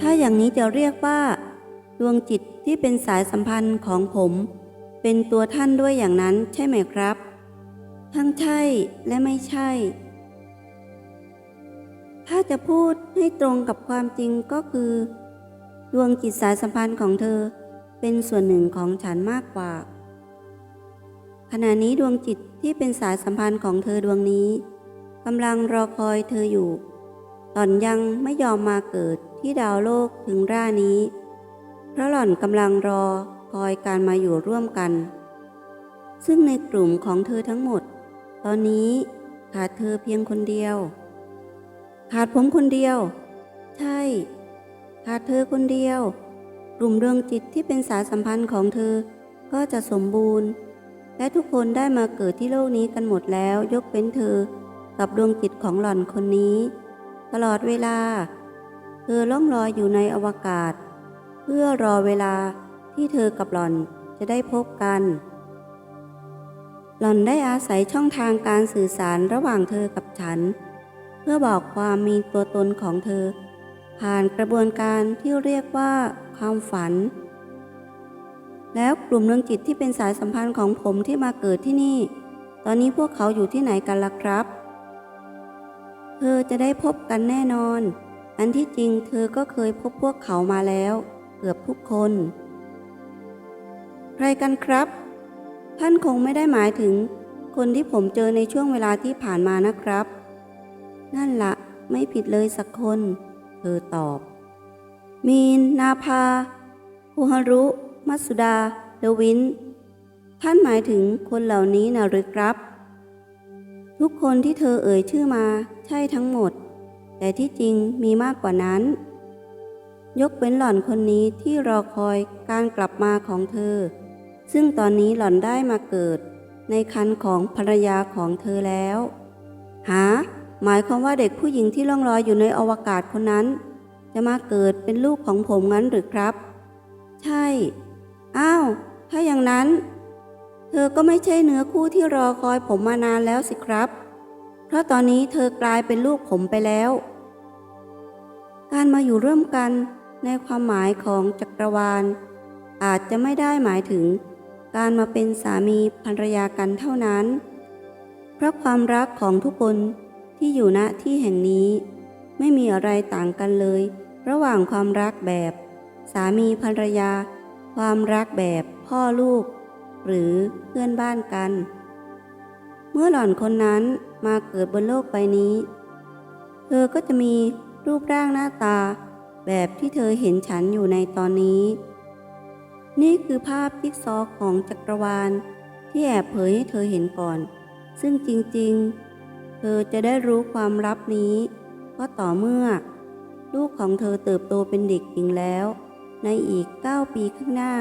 ถ้าอย่างนี้จะเรียกว่า ดวงจิตที่เป็นสายสัมพันธ์ของผม เป็นตัวท่านด้วยอย่างนั้นใช่ไหมครับ ทั้งใช่และไม่ใช่ ถ้าจะพูดให้ตรงกับความจริงก็คือ ดวงจิตสายสัมพันธ์ของเธอเป็นส่วนหนึ่งของฉันมากกว่า ขณะนี้ดวงจิตที่เป็นสายสัมพันธ์ของเธอดวงนี้กำลังรอคอยเธออยู่หล่อนยังไม่ยอมมาเกิด ที่ดาวโลกถึงร่านี้ เพราะหล่อนกำลังรอคอยการมาอยู่ร่วมกัน ซึ่งในกลุ่มของเธอทั้งหมด ตอนนี้ขาดเธอเพียงคนเดียว ขาดผมคนเดียว ใช่ ขาดเธอคนเดียว กลุ่มดวงจิตที่เป็นสายสัมพันธ์ของเธอก็จะสมบูรณ์ และทุกคนได้มาเกิดที่โลกนี้กันหมดแล้วยกเว้นเธอกับดวงจิตของหล่อนคนนี้ ตลอดเวลา เธอล่องลอยอยู่ในอวกาศ เพื่อรอเวลาที่เธอกับหล่อนจะได้พบกัน หล่อนได้อาศัยช่องทางการสื่อสารระหว่างเธอกับฉัน เพื่อบอกความมีตัวตนของเธอ ผ่านกระบวนการที่เรียกว่าความฝัน แล้วกลุ่มดวงจิตที่เป็นสายสัมพันธ์ของผมที่มาเกิดที่นี่ ตอนนี้พวกเขาอยู่ที่ไหนกันล่ะครับ เธอจะได้พบกันแน่นอน อันที่จริงเธอก็เคยพบพวกเขามาแล้ว เกือบทุกคน ใครกันครับ ท่านคงไม่ได้หมายถึง คนที่ผมเจอในช่วงเวลาที่ผ่านมานะครับ นั่นละไม่ผิดเลยสักคน เธอตอบ มีน นาภาคูฮารุ มัสุดาเดวิน ท่านหมายถึงคนเหล่านี้นะหรือครับ ทุกคนที่เธอเอ่ยชื่อมา ใช่ทั้งหมด แต่ที่จริงมีมากกว่านั้น ยกเว้นหล่อนคนนี้ที่รอคอยการกลับมาของเธอ ซึ่งตอนนี้หล่อนได้มาเกิด ในคันของภรรยาของเธอแล้ว หา หมายความว่าเด็กผู้หญิงที่ล่องลอยอยู่ในอวกาศคนนั้น จะมาเกิดเป็นลูกของผมงั้นหรือครับ ใช่ อ้าว ถ้าอย่างนั้น เธอก็ไม่ใช่เนื้อคู่ที่รอคอยผมมานานแล้วสิครับ เพราะตอนนี้เธอกลายเป็นลูกผมไปแล้ว การมาอยู่ร่วมกันในความหมายของจักรวาล อาจจะไม่ได้หมายถึง การมาเป็นสามีภรรยากันเท่านั้น เพราะความรักของทุกคนที่อยู่ณที่แห่งนี้ ไม่มีอะไรต่างกันเลย ระหว่างความรักแบบ สามีภรรยา ความรักแบบพ่อลูก หรือเพื่อนบ้านกัน เมื่อหล่อนคนนั้น มาเกิดบนโลกใบนี้ เธอก็จะมีรูปร่างหน้าตาแบบที่เธอเห็นฉันอยู่ในตอนนี้ นี่คือภาพจิ๊กซอของจักรวาลที่แอบเผยให้เธอเห็นก่อน ซึ่งจริงๆ เธอจะได้รู้ความลับนี้ก็ต่อเมื่อ ลูกของเธอเติบโตเป็นเด็กหญิงแล้ว ในอีก 9 ปีข้างหน้า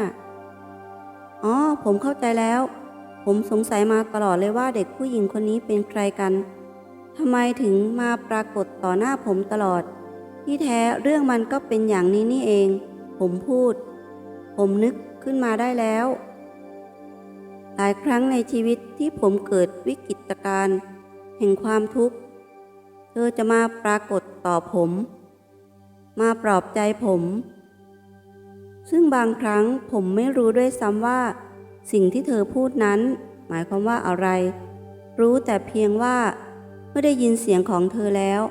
อ๋อ ผมเข้าใจแล้ว ผมสงสัยมาตลอดเลยว่าเด็กผู้หญิงคนนี้เป็นใครกันทำไมถึงมาปรากฏต่อหน้าผมตลอด ที่แท้เรื่องมันก็เป็นอย่างนี้นี่เอง ผมพูด ผมนึกขึ้นมาได้แล้ว หลายครั้งในชีวิตที่ผมเกิดวิกฤตการณ์แห่งความทุกข์ เธอจะมาปรากฏต่อผม มาปลอบใจผม ซึ่งบางครั้งผมไม่รู้ด้วยซ้ำว่า สิ่งที่เธอพูดนั้น หมายความว่าอะไร รู้แต่เพียงว่าเมื่อได้ยินเสียงของเธอแล้ว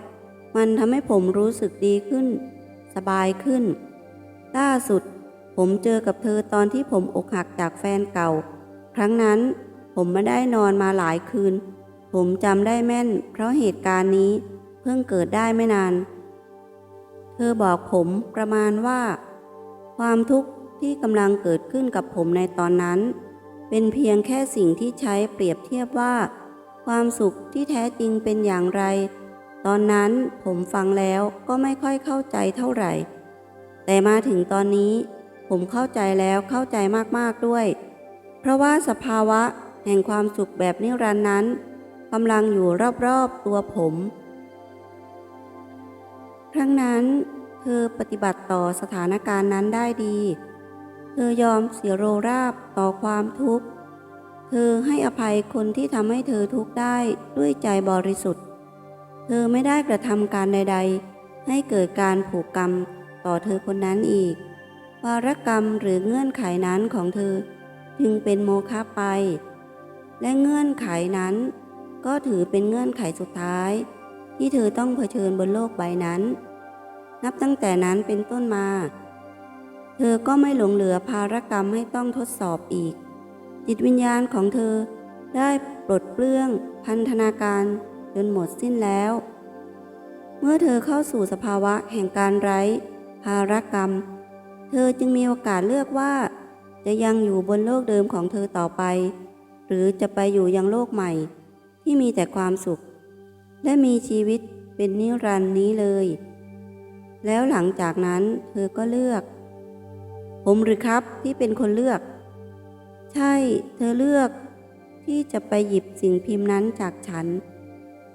มันทำให้ผมรู้สึกดีขึ้น สบายขึ้น ล่าสุด ผมเจอกับเธอตอนที่ผมอกหักจากแฟนเก่า ครั้งนั้นผมไม่ได้นอนมาหลายคืน ผมจำได้แม่น เพราะเหตุการณ์นี้เพิ่งเกิดได้ไม่นาน เธอบอกผมประมาณว่า ความทุกข์ที่กำลังเกิดขึ้นกับผมในตอนนั้น เป็นเพียงแค่สิ่งที่ใช้เปรียบเทียบว่า ความสุขที่แท้จริงเป็นอย่างไร ตอนนั้นผมฟังแล้วก็ไม่ค่อยเข้าใจเท่าไหร่ แต่มาถึงตอนนี้ ผมเข้าใจแล้วเข้าใจมากๆด้วย เพราะว่าสภาวะแห่งความสุขแบบนิรันดร์นั้นกำลังอยู่รอบๆตัวผม ครั้งนั้นเธอปฏิบัติต่อสถานการณ์นั้นได้ดี เธอยอมเสียโรราบต่อความทุกข์ เธอให้อภัยคนที่ทำให้เธอทุกข์ได้ด้วยใจบริสุทธิ์ เธอไม่ได้กระทำการใด ๆ ให้เกิดการผูกกรรมต่อเธอคนนั้นอีก วารกรรมหรือเงื่อนไขนั้นของเธอจึงเป็นโมฆะไป และเงื่อนไขนั้น ก็ถือเป็นเงื่อนไขสุดท้าย ที่เธอต้องเผชิญบนโลกใบนั้น นับตั้งแต่นั้นเป็นต้นมา เธอก็ไม่หลงเหลือภารกรรมให้ต้องทดสอบอีก จิตวิญญาณของเธอได้ปลดเปลื้องพันธนาการจนหมดสิ้นแล้ว เมื่อเธอเข้าสู่สภาวะแห่งการไร้ ภารกรรม เธอจึงมีโอกาสเลือกว่า จะยังอยู่บนโลกเดิมของเธอต่อไป หรือจะไปอยู่ยังโลกใหม่ ที่มีแต่ความสุข และมีชีวิตเป็นนิรันดร์นี้เลย แล้วหลังจากนั้นเธอก็เลือก ผมหรือครับที่เป็นคนเลือก ใช่ เธอเลือกที่จะไปหยิบสิ่งพิมพ์นั้นจากฉัน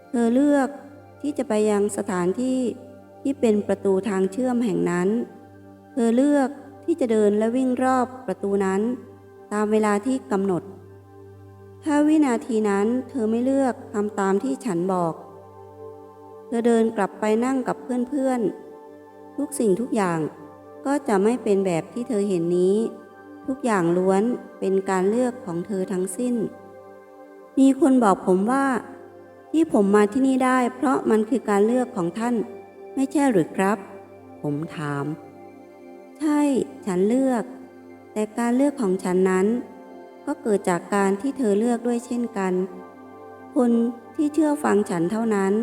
เธอเลือกที่จะไปยังสถานที่ที่เป็นประตูทางเชื่อมแห่งนั้น เธอเลือกที่จะเดินและวิ่งรอบประตูนั้น ตามเวลาที่กำหนด ถ้าวินาทีนั้นเธอไม่เลือกทำตามที่ฉันบอก เธอเดินกลับไปนั่งกับเพื่อนๆ ทุกสิ่งทุกอย่าง ก็จะไม่เป็นแบบที่เธอเห็นนี้ ทุกอย่างล้วนเป็นการเลือกของเธอทั้งสิ้น มีคนบอกผมว่า ที่ผมมาที่นี่ได้ เพราะมันคือการเลือกของท่าน ไม่ใช่หรือครับ ผมถาม ใช่ ฉันเลือก แต่การเลือกของฉันนั้น ก็เกิดจากการที่เธอเลือกด้วยเช่นกัน คนที่เชื่อฟังฉันเท่านั้น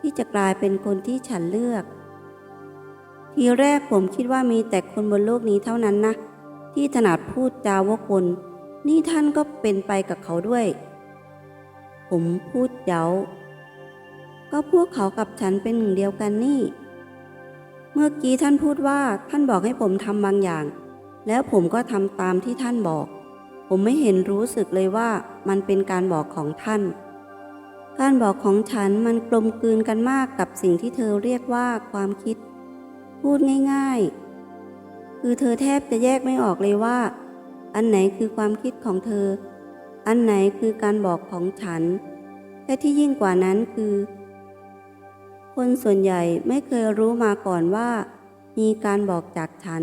ที่จะกลายเป็นคนที่ฉันเลือก ทีแรกผมคิดว่ามีแต่คนบนโลกนี้เท่านั้นนะ ที่ถนัดพูดจาวกวนนี่ท่านก็เป็นไปกับเขาด้วย ผมพูดเย้า ก็พวกเขากับฉันเป็นหนึ่งเดียวกันนี่ เมื่อกี้ท่านพูดว่าท่านบอกให้ผมทำบางอย่าง แล้วผมก็ทำตามที่ท่านบอก ผมไม่เห็นรู้สึกเลยว่ามันเป็นการบอกของท่าน การบอกของฉันมันกลมกลืนกันมากกับสิ่งที่เธอเรียกว่าความคิด พูดง่ายๆ คือเธอแทบจะแยกไม่ออกเลยว่า อันไหนคือความคิดของเธอ อันไหนคือการบอกของฉัน และที่ยิ่งกว่านั้นคือ คนส่วนใหญ่ไม่เคยรู้มาก่อนว่า มีการบอกจากฉัน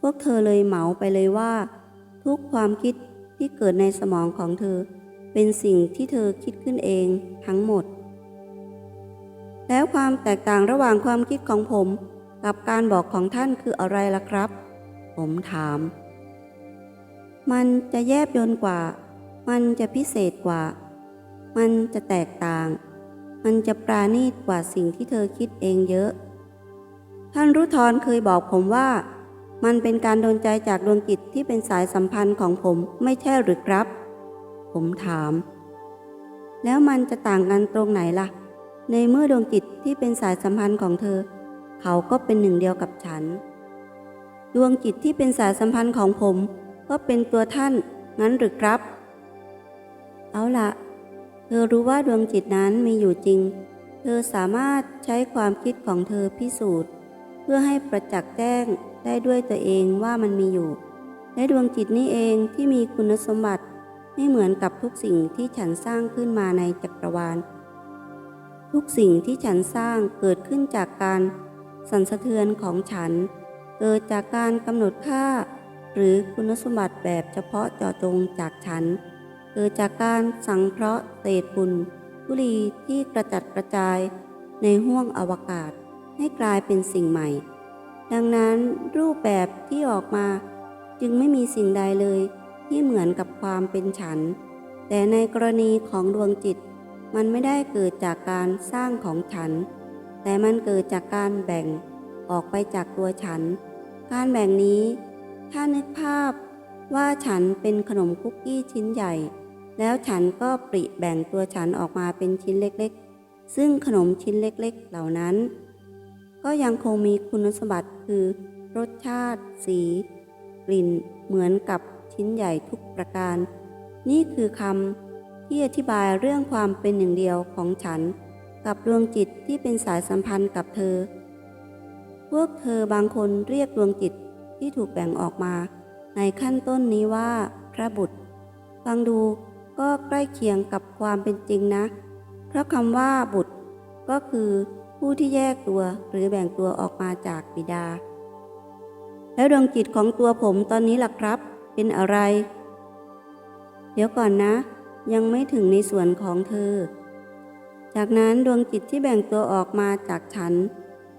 พวกเธอเลยเหมาไปเลยว่า ทุกความคิดที่เกิดในสมองของเธอ เป็นสิ่งที่เธอคิดขึ้นเองทั้งหมด แล้วความแตกต่างระหว่างความคิดของผม กับการบอกของท่านคืออะไรล่ะครับ ผมถาม มันจะแยบยลกว่า มันจะพิเศษกว่า มันจะแตกต่าง มันจะปราณีตกว่าสิ่งที่เธอคิดเองเยอะ ท่านรุทรเคยบอกผมว่า มันเป็นการโดนใจจากดวงจิตที่เป็นสายสัมพันธ์ของผมไม่ใช่หรือครับ ผมถาม แล้วมันจะต่างกันตรงไหนล่ะ ในเมื่อดวงจิตที่เป็นสายสัมพันธ์ของเธอ เขาก็เป็นหนึ่งเดียวกับฉัน ดวงจิตที่เป็นสายสัมพันธ์ของผม ก็เป็นตัวท่าน งั้นหรือครับ เอาละเธอรู้ว่าดวงจิตนั้นมีอยู่จริง เธอสามารถใช้ความคิดของเธอพิสูจน์ เพื่อให้ประจักษ์แจ้งได้ด้วยตัวเองว่ามันมีอยู่ และดวงจิตนี้เองที่มีคุณสมบัติไม่เหมือนกับทุกสิ่งที่ฉันสร้างขึ้นมาในจักรวาล ทุกสิ่งที่ฉันสร้างเกิดขึ้นจากการ สั่นสะเทือนของฉัน เกิดจากการกำหนดค่า หรือคุณสมบัติแบบเฉพาะเจาะจงจากฉัน เกิดจากการสังเคราะห์เศษฝุ่นธุลีที่กระจัดกระจายในห้วงอวกาศให้กลายเป็นสิ่งใหม่ ดังนั้นรูปแบบที่ออกมาจึงไม่มีสิ่งใดเลยที่เหมือนกับความเป็นฉัน แต่ในกรณีของดวงจิต มันไม่ได้เกิดจากการสร้างของฉัน แต่มันเกิดจากการแบ่งออกไปจากตัวฉัน การแบ่งนี้ ถ้านึกภาพว่าฉันเป็นขนมคุกกี้ชิ้นใหญ่ แล้วฉันก็ปริแบ่งตัวฉันออกมาเป็นชิ้นเล็กๆ ซึ่งขนมชิ้นเล็กๆ เหล่านั้น ก็ยังคงมีคุณสมบัติคือ รสชาติ สี กลิ่น เหมือนกับชิ้นใหญ่ทุกประการ นี่คือคำที่อธิบายเรื่องความเป็นหนึ่งเดียวของฉัน กับดวงจิตที่เป็นสายสัมพันธ์กับเธอ พวกเธอบางคนเรียกดวงจิตที่ถูกแบ่งออกมา ในขั้นต้นนี้ว่าพระบุตร ฟังดูก็ใกล้เคียงกับความเป็นจริงนะ เพราะคำว่าบุตร ก็คือผู้ที่แยกตัวหรือแบ่งตัวออกมาจากบิดา แล้วดวงจิตของตัวผมตอนนี้ล่ะครับ เป็นอะไร เดี๋ยวก่อนนะ ยังไม่ถึงในส่วนของเธอ จากนั้นดวงจิตที่แบ่งตัวออกมาจากฉัน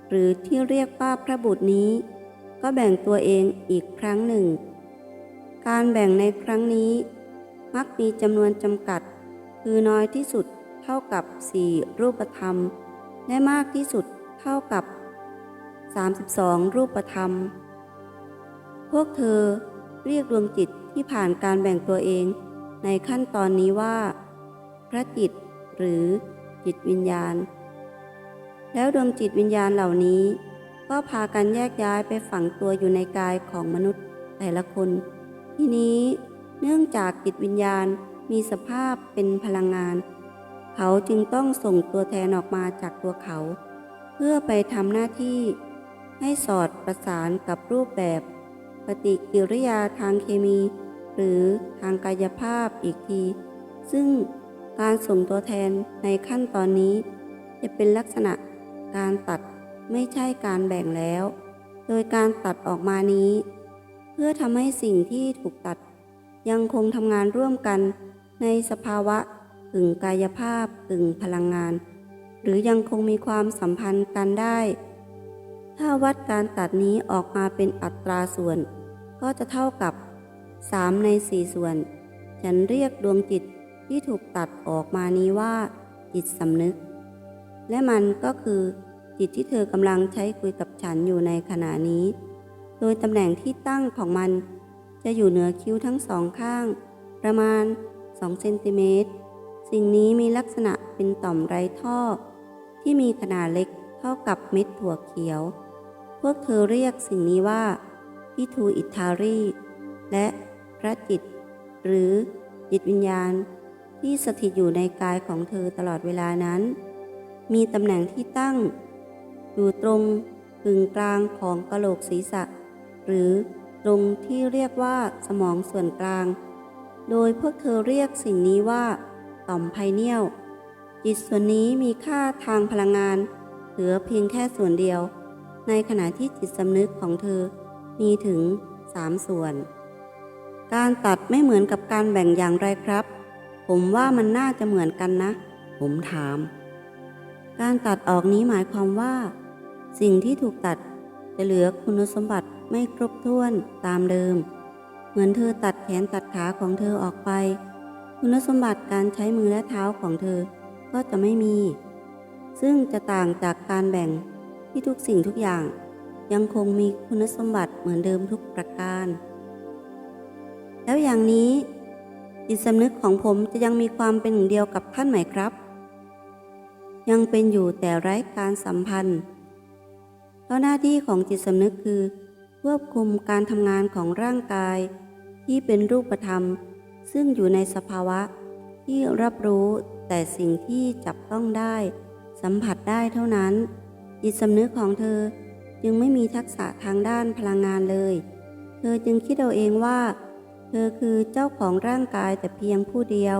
หรือที่เรียกว่าพระบุตรนี้ ก็แบ่งตัวเองอีกครั้งหนึ่ง การแบ่งในครั้งนี้ มักมีจำนวนจำกัด คือน้อยที่สุดเท่ากับ 4 รูปธรรม และมากที่สุดเท่ากับ 32 รูปธรรม พวกเธอเรียกดวงจิตที่ผ่านการแบ่งตัวเองในขั้นตอนนี้ว่า พระจิตหรือ จิตวิญญาณ แล้วดวงจิตวิญญาณเหล่านี้ ก็พากันแยกย้ายไปฝังตัวอยู่ในกายของมนุษย์แต่ละคน ทีนี้เนื่องจากจิตวิญญาณมีสภาพเป็นพลังงาน เขาจึงต้องส่งตัวแทนออกมาจากตัวเขา เพื่อไปทำหน้าที่ ให้สอดประสานกับรูปแบบ ปฏิกิริยาทางเคมี หรือทางกายภาพอีกที ซึ่ง การส่งตัวแทนในขั้นตอนนี้ จะเป็นลักษณะการตัดไม่ใช่การแบ่งแล้ว โดยการตัดออกมานี้ เพื่อทำให้สิ่งที่ถูกตัด ยังคงทำงานร่วมกันในสภาวะกึ่งกายภาพกึ่งพลังงาน หรือยังคงมีความสัมพันธ์กันได้ ถ้าวัดการตัดนี้ออกมาเป็นอัตราส่วน ก็จะเท่ากับ 3 ใน 4 ส่วน ฉันเรียกดวงจิต ที่ถูกตัดออกมานี้ว่า จิตสำนึก และมันก็คือจิตที่เธอกำลังใช้คุยกับฉันอยู่ในขณะนี้ โดยตำแหน่งที่ตั้งของมัน จะอยู่เหนือคิ้วทั้งสองข้าง ประมาณ2เซนติเมตรสิ่งนี้มีลักษณะเป็นต่อมไรท่อ ที่มีขนาดเล็กเท่ากับเม็ดถั่วเขียว พวกเธอเรียกสิ่งนี้ว่าพิทูอิทารี และพระจิต หรือจิตวิญญาณ ที่สถิตอยู่ในกายของเธอตลอดเวลานั้น มีตำแหน่งที่ตั้ง อยู่ตรงกึ่งกลางของกะโหลกศีรษะ หรือตรงที่เรียกว่าสมองส่วนกลาง โดยพวกเธอเรียกสิ่งนี้ว่า ต่อมไพเนียลจิตส่วนนี้มีค่าทางพลังงาน เหลือเพียงแค่ส่วนเดียว ในขณะที่จิตสำนึกของเธอมีถึงสามส่วน การตัดไม่เหมือนกับการแบ่งอย่างไรครับ ผมว่ามันน่าจะเหมือนกันนะ ผมถาม การตัดออกนี้หมายความว่า สิ่งที่ถูกตัดจะเหลือคุณสมบัติไม่ครบถ้วนตามเดิม เหมือนเธอตัดแขนตัดขาของเธอออกไป คุณสมบัติการใช้มือและเท้าของเธอก็จะไม่มี ซึ่งจะต่างจากการแบ่งที่ทุกสิ่งทุกอย่าง ยังคงมีคุณสมบัติเหมือนเดิมทุกประการ แล้วอย่างนี้ จิตสำนึกของผมจะยังมีความเป็นหนึ่งเดียวกับท่านไหมครับ ยังเป็นอยู่แต่ไร้การสัมพันธ์เพราะหน้าที่ของจิตสำนึกคือ ควบคุมการทำงานของร่างกาย ที่เป็นรูปธรรม ซึ่งอยู่ในสภาวะที่รับรู้แต่สิ่งที่จับต้องได้ สัมผัสได้เท่านั้น จิตสำนึกของเธอจึงไม่มีทักษะทางด้านพลังงานเลย เธอจึงคิดเอาเองว่า อคือเจ้าของร่างกายแต่เพียงผู้เดียว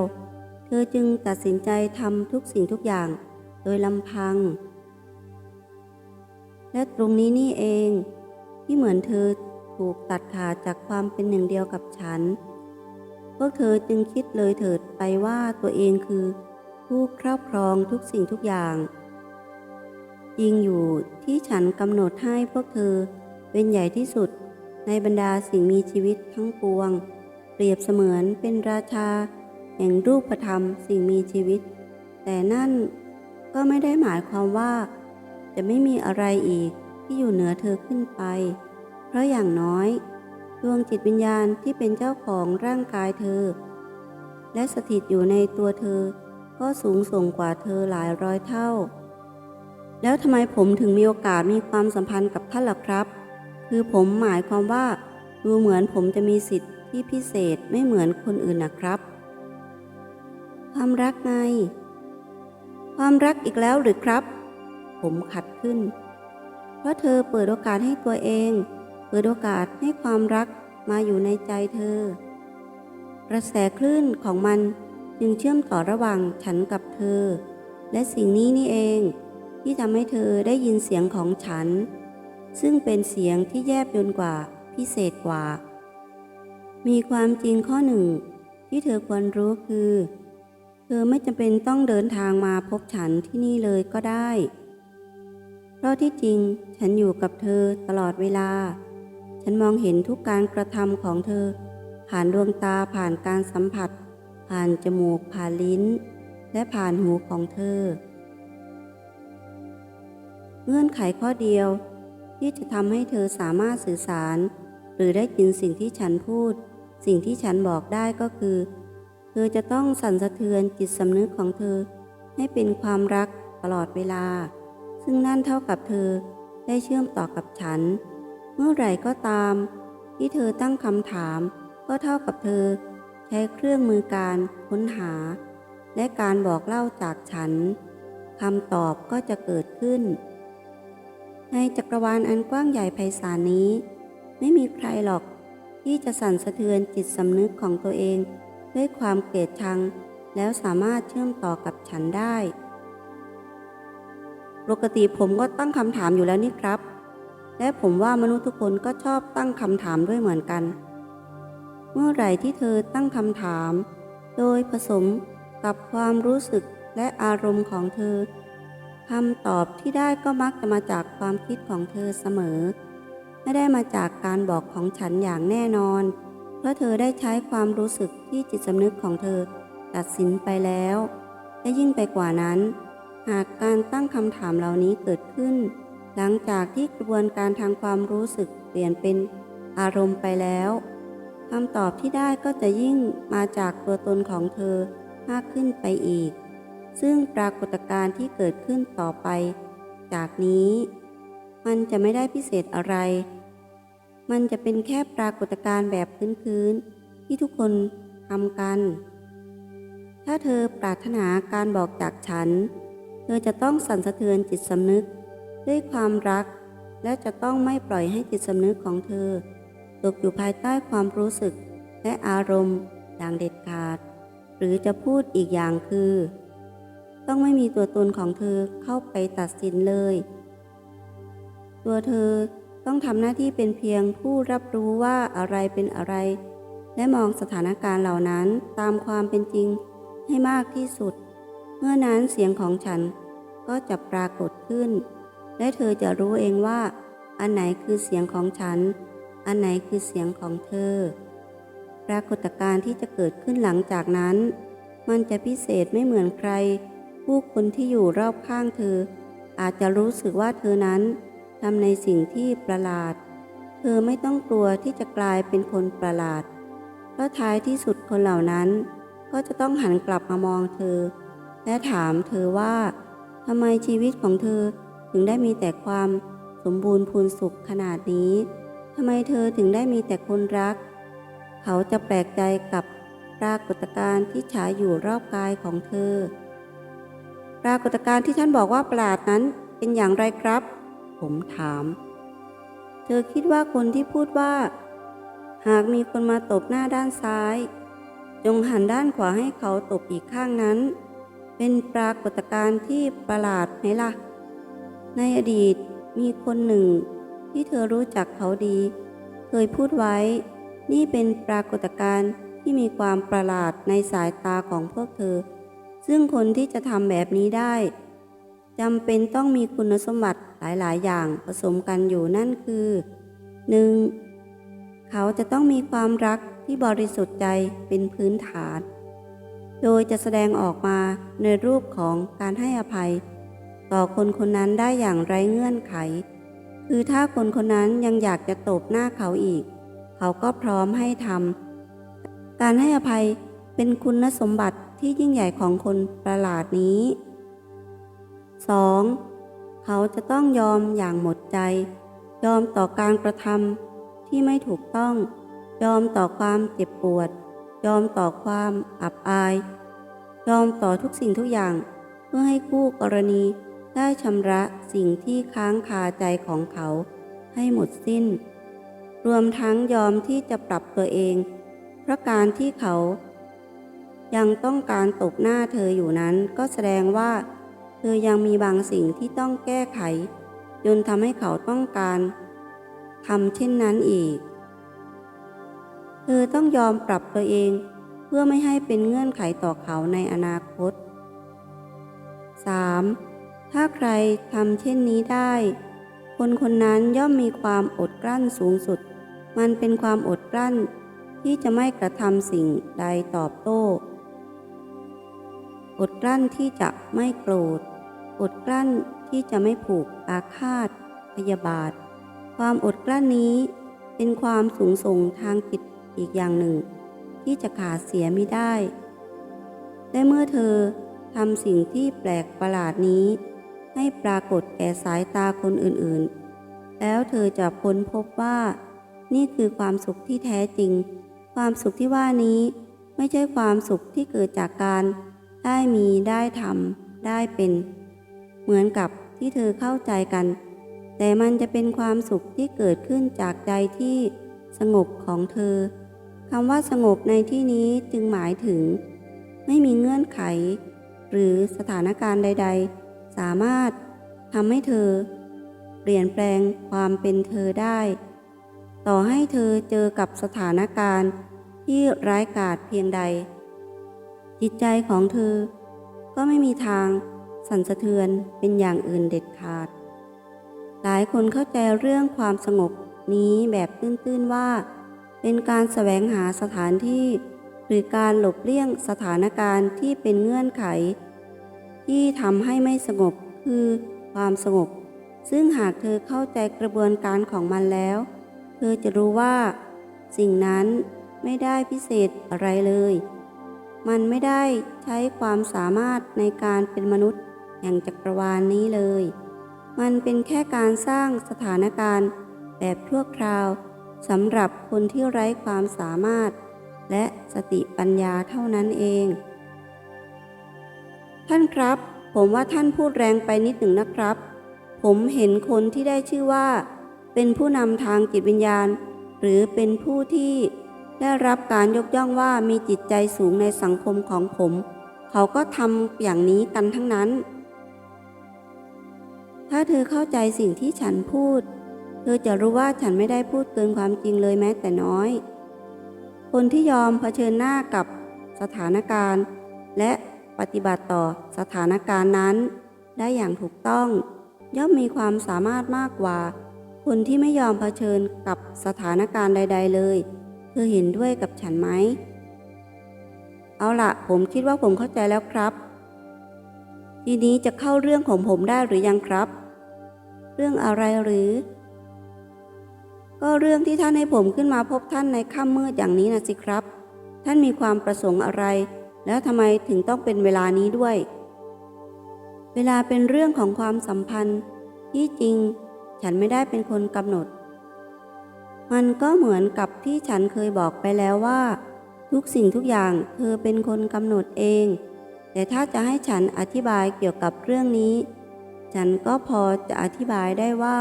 เธอจึงตัดสินใจทำทุกสิ่งทุกอย่าง โดยลำพัง และตรงนี้นี่เองที่เหมือนเธอถูกตัดขาดจากความเป็นหนึ่งเดียวกับฉัน พวกเธอจึงคิดเลยเถิดไปว่าตัวเองคือ ผู้ครอบครองทุกสิ่งทุกอย่างจริงอยู่ที่ฉันกำหนดให้พวกเธอเป็นใหญ่ที่สุดในบรรดาสิ่งมีชีวิตทั้งปวง เปรียบเสมือนเป็นราชา แห่งรูปธรรมสิ่งมีชีวิต แต่นั่นก็ไม่ได้หมายความว่า จะไม่มีอะไรอีกที่อยู่เหนือเธอขึ้นไป เพราะอย่างน้อย ดวงจิตวิญญาณที่เป็นเจ้าของร่างกายเธอ และสถิตอยู่ในตัวเธอ ก็สูงส่งกว่าเธอหลายร้อยเท่า แล้วทำไมผมถึงมีโอกาสมีความสัมพันธ์กับท่านล่ะครับ คือผมหมายความว่าดูเหมือนผมจะมีสิทธิ์ ที่พิเศษไม่เหมือนคนอื่นนะครับ ความรักไง ความรักอีกแล้วหรือครับ ผมขัดขึ้น เพราะเธอเปิดโอกาสให้ตัวเอง เปิดโอกาสให้ความรักมาอยู่ในใจเธอ กระแสคลื่นของมันจึงเชื่อมต่อระหว่างฉันกับเธอ และสิ่งนี้นี่เอง ที่ทำให้เธอได้ยินเสียงของฉัน ซึ่งเป็นเสียงที่แยบยลกว่าพิเศษกว่า มีความจริงข้อหนึ่ง ที่เธอควรรู้คือ เธอไม่จำเป็นต้องเดินทางมาพบฉันที่นี่เลยก็ได้ เพราะที่จริงฉันอยู่กับเธอตลอดเวลา ฉันมองเห็นทุกการกระทำของเธอ ผ่านดวงตาผ่านการสัมผัส ผ่านจมูกผ่านลิ้น และผ่านหูของเธอ เงื่อนไขข้อเดียวที่จะทำให้เธอสามารถสื่อสาร หรือได้ยินสิ่งที่ฉันพูด สิ่งที่ฉันบอกได้ก็คือ เธอจะต้องสั่นสะเทือนจิตสำนึกของเธอ ให้เป็นความรักตลอดเวลา ซึ่งนั่นเท่ากับเธอได้เชื่อมต่อกับฉัน เมื่อไหร่ก็ตาม ที่เธอตั้งคำถาม ก็เท่ากับเธอ ใช้เครื่องมือการค้นหา และการบอกเล่าจากฉันคำตอบก็จะเกิดขึ้น ในจักรวาลอันกว้างใหญ่ไพศาลนี้ ไม่มีใครหรอก ที่จะสั่นสะเทือนจิตสำนึกของตัวเอง ด้วยความเกลียดชัง แล้วสามารถเชื่อมต่อกับฉันได้ปกติผมก็ตั้งคำถามอยู่แล้วนี่ครับ และผมว่ามนุษย์ทุกคนก็ชอบตั้งคำถามด้วยเหมือนกัน เมื่อไหร่ที่เธอตั้งคำถาม โดยผสมกับความรู้สึกและอารมณ์ของเธอคำตอบที่ได้ก็มักจะมาจากความคิดของเธอเสมอ ไม่ได้มาจากการบอกของฉันอย่างแน่นอน เพราะเธอได้ใช้ความรู้สึกที่จิตสำนึกของเธอตัดสินไปแล้ว และยิ่งไปกว่านั้น หากการตั้งคำถามเหล่านี้เกิดขึ้น หลังจากที่กระบวนการทางความรู้สึกเปลี่ยนเป็นอารมณ์ไปแล้วคำตอบที่ได้ก็จะยิ่งมาจากตัวตนของเธอมากขึ้นไปอีก ซึ่งปรากฏการณ์ที่เกิดขึ้นต่อไป จากนี้ มันจะไม่ได้พิเศษอะไร มันจะเป็นแค่ปรากฏการณ์แบบพื้นๆที่ทุกคนทำกัน ถ้าเธอปรารถนาการบอกจากฉัน เธอจะต้องสั่นสะเทือนจิตสำนึก ด้วยความรัก และจะต้องไม่ปล่อยให้จิตสำนึกของเธอ ตกอยู่ภายใต้ความรู้สึกและอารมณ์อย่างเด็ดขาด หรือจะพูดอีกอย่างคือ ต้องไม่มีตัวตนของเธอเข้าไปตัดสินเลย ตัวเธอ ต้องทำหน้าที่เป็นเพียงผู้รับรู้ว่าอะไรเป็นอะไร และมองสถานการณ์เหล่านั้นตามความเป็นจริงให้มากที่สุด เมื่อนั้นเสียงของฉันก็จะปรากฏขึ้น และเธอจะรู้เองว่า อันไหนคือเสียงของฉัน อันไหนคือเสียงของเธอ ปรากฏการณ์ที่จะเกิดขึ้นหลังจากนั้น มันจะพิเศษไม่เหมือนใคร ผู้คนที่อยู่รอบข้างเธอ อาจจะรู้สึกว่าเธอนั้น ทำในสิ่งที่ประหลาด เธอไม่ต้องกลัวที่จะกลายเป็นคนประหลาด เพราะท้ายที่สุดคนเหล่านั้น ก็จะต้องหันกลับมามองเธอ และถามเธอว่าทำไมชีวิตของเธอถึงได้มีแต่ความสมบูรณ์พูนสุขขนาดนี้ทำไมเธอถึงได้มีแต่คนรัก เขาจะแปลกใจกับปรากฏการณ์ที่ฉายอยู่รอบกายของเธอ ปรากฏการณ์ที่ท่านบอกว่าประหลาดนั้นเป็นอย่างไรครับ ผมถาม เธอคิดว่าคนที่พูดว่า หากมีคนมาตบหน้าด้านซ้าย จงหันด้านขวาให้เขาตบอีกข้างนั้น เป็นปรากฏการณ์ที่ประหลาดไหมล่ะ ในอดีตมีคนหนึ่ง ที่เธอรู้จักเขาดี เคยพูดไว้ นี่เป็นปรากฏการณ์ที่มีความประหลาดในสายตาของพวกเธอ ซึ่งคนที่จะทำแบบนี้ได้จำเป็นต้องมีคุณสมบัติ หลาย ๆ อย่างผสมกันอยู่นั่นคือ 1. เขาจะต้องมีความรักที่บริสุทธิ์ใจเป็นพื้นฐาน โดยจะแสดงออกมาในรูปของการให้อภัย ต่อคนคนนั้นได้อย่างไร้เงื่อนไข คือถ้าคนคนนั้นยังอยากจะตบหน้าเขาอีก เขาก็พร้อมให้ทำการให้อภัยเป็นคุณสมบัติที่ยิ่งใหญ่ของคนประหลาดนี้ 2. เขาจะต้องยอมอย่างหมดใจ ยอมต่อการกระทำที่ไม่ถูกต้อง ยอมต่อความเจ็บปวด ยอมต่อความอับอาย ยอมต่อทุกสิ่งทุกอย่าง เพื่อให้คู่กรณีได้ชำระสิ่งที่ค้างคาใจของเขาให้หมดสิ้น รวมทั้งยอมที่จะปรับตัวเอง เพราะการที่เขา ยังต้องการตบหน้าเธออยู่นั้นก็แสดงว่าเอยังมีบางสิ่งที่ต้องแก้ไข จนทำให้เขาต้องการทำเช่นนั้นอีก เธอต้องยอมปรับตัวเองเพื่อไม่ให้เป็นเงื่อนไขต่อเขาในอนาคต 3. ถ้าใครทำเช่นนี้ได้ คนคนนั้นย่อมมีความอดกลั้นสูงสุด มันเป็นความอดกลั้นที่จะไม่กระทำสิ่งใดตอบโต้ อดกลั้นที่จะไม่โกรธ อดกลั้นที่จะไม่ผูกอาฆาต พยาบาท ความอดกลั้นนี้เป็นความสูงส่งทางจิตอีกอย่างหนึ่ง ที่จะขาดเสียไม่ได้ และเมื่อเธอทำสิ่งที่แปลกประหลาดนี้ ให้ปรากฏแก่สายตาคนอื่นๆ แล้วเธอจะค้นพบว่า นี่คือความสุขที่แท้จริง ความสุขที่ว่านี้ไม่ใช่ความสุขที่เกิดจากการได้มีได้ทำได้เป็น เหมือนกับที่เธอเข้าใจกัน แต่มันจะเป็นความสุขที่เกิดขึ้นจากใจที่สงบของเธอคำว่าสงบในที่นี้จึงหมายถึง ไม่มีเงื่อนไข หรือสถานการณ์ใด ๆ สามารถทำให้เธอ เปลี่ยนแปลงความเป็นเธอได้ ต่อให้เธอเจอกับสถานการณ์ที่ร้ายกาจเพียงใด จิตใจของเธอ ก็ไม่มีทาง สั่นสะเทือนเป็นอย่างอื่นเด็ดขาด หลายคนเข้าใจเรื่องความสงบนี้แบบตื้นๆว่า เป็นการแสวงหาสถานที่ หรือการหลบเลี่ยงสถานการณ์ที่เป็นเงื่อนไข ที่ทำให้ไม่สงบคือความสงบ ซึ่งหากเธอเข้าใจกระบวนการของมันแล้ว เธอจะรู้ว่า สิ่งนั้นไม่ได้พิเศษอะไรเลย มันไม่ได้ใช้ความสามารถในการเป็นมนุษย์ แห่งจักรวาลนนี้เลย มันเป็นแค่การสร้างสถานการณ์แบบชั่วคราวสำหรับคนที่ไร้ความสามารถ และสติปัญญาเท่านั้นเอง ท่านครับ ผมว่าท่านพูดแรงไปนิดหนึ่งนะครับ ผมเห็นคนที่ได้ชื่อว่า เป็นผู้นำทางจิตวิญญาณ หรือเป็นผู้ที่ได้รับการยกย่องว่ามีจิตใจสูงในสังคมของผม เขาก็ทำอย่างนี้กันทั้งนั้น ถ้าเธอเข้าใจสิ่งที่ฉันพูด เธอจะรู้ว่าฉันไม่ได้พูดเกินความจริงเลยแม้แต่น้อย คนที่ยอมเผชิญหน้ากับสถานการณ์ และปฏิบัติต่อสถานการณ์นั้น ได้อย่างถูกต้อง ย่อมมีความสามารถมากกว่า คนที่ไม่ยอมเผชิญกับสถานการณ์ใด ๆ เลย เธอเห็นด้วยกับฉันไหม เอาละผมคิดว่าผมเข้าใจแล้วครับ ทีนี้จะเข้าเรื่องของผมได้หรือยังครับ เรื่องอะไรหรือ ก็เรื่องที่ท่านให้ผมขึ้นมาพบท่านในค่ำมืดอย่างนี้นะสิครับ ท่านมีความประสงค์อะไร แล้วทำไมถึงต้องเป็นเวลานี้ด้วย เวลาเป็นเรื่องของความสัมพันธ์ ที่จริง ฉันไม่ได้เป็นคนกำหนด มันก็เหมือนกับที่ฉันเคยบอกไปแล้วว่า ทุกสิ่งทุกอย่างเธอเป็นคนกำหนดเอง แต่ถ้าจะให้ฉันอธิบายเกี่ยวกับเรื่องนี้ ฉันก็พอจะอธิบายได้ว่า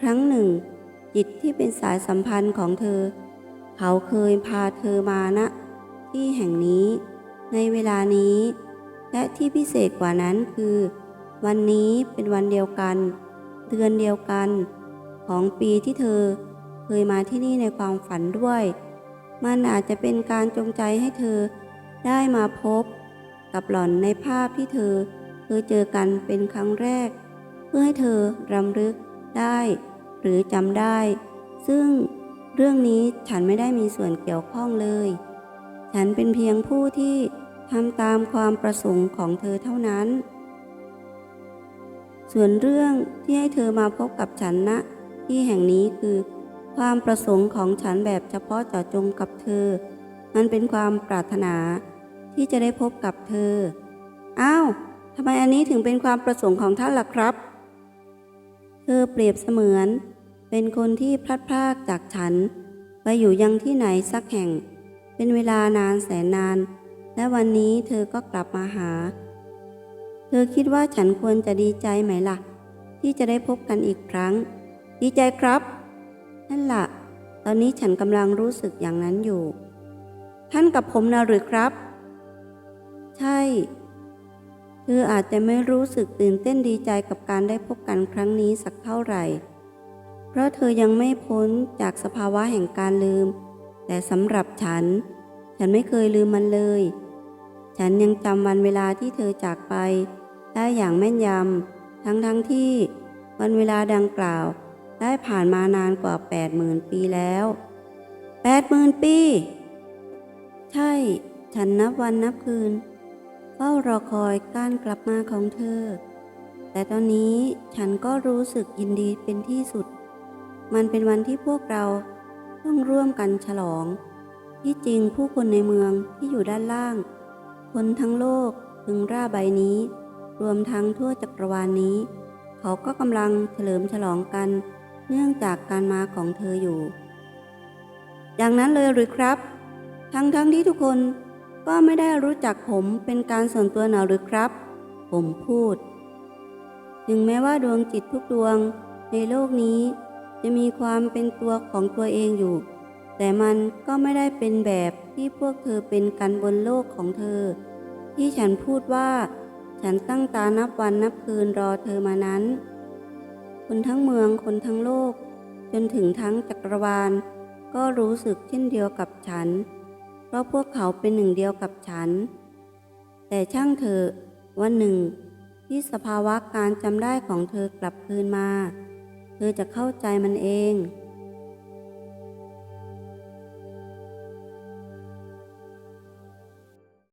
ครั้งหนึ่ง จิตที่เป็นสายสัมพันธ์ของเธอ เขาเคยพาเธอมาณที่แห่งนี้ ในเวลานี้ และที่พิเศษกว่านั้นคือ วันนี้เป็นวันเดียวกัน เดือนเดียวกัน ของปีที่เธอเคยมาที่นี่ในความฝันด้วย มันอาจจะเป็นการจงใจให้เธอได้มาพบ กับหล่อนในภาพที่เธอเคยเจอกันเป็นครั้งแรก เพื่อให้เธอรำลึกได้ หรือจำได้ ซึ่งเรื่องนี้ฉันไม่ได้มีส่วนเกี่ยวข้องเลย ฉันเป็นเพียงผู้ที่ทำตามความประสงค์ของเธอเท่านั้น ส่วนเรื่องที่ให้เธอมาพบกับฉันณนะที่แห่งนี้คือความประสงค์ของฉันแบบเฉพาะเจาะจงกับเธอ มันเป็นความปรารถนา ที่จะได้พบกับเธอ อ้าวทำไมอันนี้ถึงเป็นความประสงค์ของท่านล่ะครับ เธอเปรียบเสมือน เป็นคนที่พลัดพรากจากฉัน ไปอยู่ยังที่ไหนสักแห่ง เป็นเวลานานแสนนาน และวันนี้เธอก็กลับมาหา เธอคิดว่าฉันควรจะดีใจไหมล่ะ ที่จะได้พบกันอีกครั้ง ดีใจครับ นั่นละ่ะ ตอนนี้ฉันกำลังรู้สึกอย่างนั้นอยู่ ท่านกับผมนะหรือครับ ใช่ เธออาจจะไม่รู้สึกตื่นเต้นดีใจกับการได้พบกันครั้งนี้สักเท่าไหร่ เพราะเธอยังไม่พ้นจากสภาวะแห่งการลืม แต่สำหรับฉัน ฉันไม่เคยลืมมันเลย ฉันยังจำวันเวลาที่เธอจากไป ได้อย่างแม่นยำทั้งทั้งๆที่วันเวลาดังกล่าวได้ผ่านมานานกว่า 80,000 ปีแล้ว 80,000 ปี ใช่ ฉันนับวันนับคืน เฝ้ารอคอยการกลับมาของเธอ แต่ตอนนี้ฉันก็รู้สึกยินดีเป็นที่สุด มันเป็นวันที่พวกเราต้องร่วมกันฉลอง ที่จริงผู้คนในเมืองที่อยู่ด้านล่าง คนทั้งโลกถึงร่าใบนี้ รวมทั้งทั่วจักรวาลนนี้ เขาก็กำลังเฉลิมฉลองกัน เนื่องจากการมาของเธออยู่ อย่างนั้นเลยหรือครับ ทั้งๆทที่ทุกคน ก็ไม่ได้รู้จักผมเป็นการส่วนตัวหนาหรือครับ ผมพูด ถึงแม้ว่าดวงจิตทุกดวงในโลกนี้จะมีความเป็นตัวของตัวเองอยู่ แต่มันก็ไม่ได้เป็นแบบที่พวกเธอเป็นกันบนโลกของเธอ ที่ฉันพูดว่า ฉันตั้งตานับวันนับคืนรอเธอมานั้น คนทั้งเมืองคนทั้งโลก จนถึงทั้งจักรวาล ก็รู้สึกเช่นเดียวกับฉัน ราะพวกเขาเป็นหนึ่งเดียวกับฉัน แต่ช่างเถอะวันหนึ่ง ที่สภาวะการจำได้ของเธอกลับคืนมา เธอจะเข้าใจมันเอง